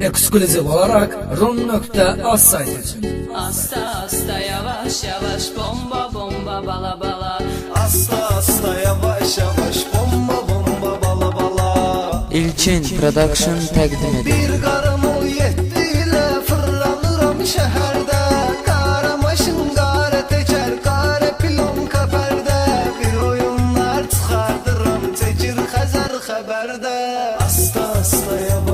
Ekskluziv olarak rum.az sayt için. Asta asta yavaş yavaş bomba bomba bala bala. Asla asla yavaş yavaş bomba bomba bala bala. İlkin Production təqdim edir. Bir qaramol yetdi ilə fırlanıram şəhərdə Qara maşın, qara təkər, qara pilon qəpərdə Bir oyunlar çıxardıram, çəkir Xəzər xəbərdə Asta asta yavaş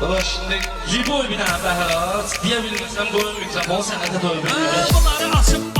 Baba şimdi Ziboy bir nəfə hələt Deyə bilmirsən, qoyun yüksəm, o sənətə doyun Bunları açıb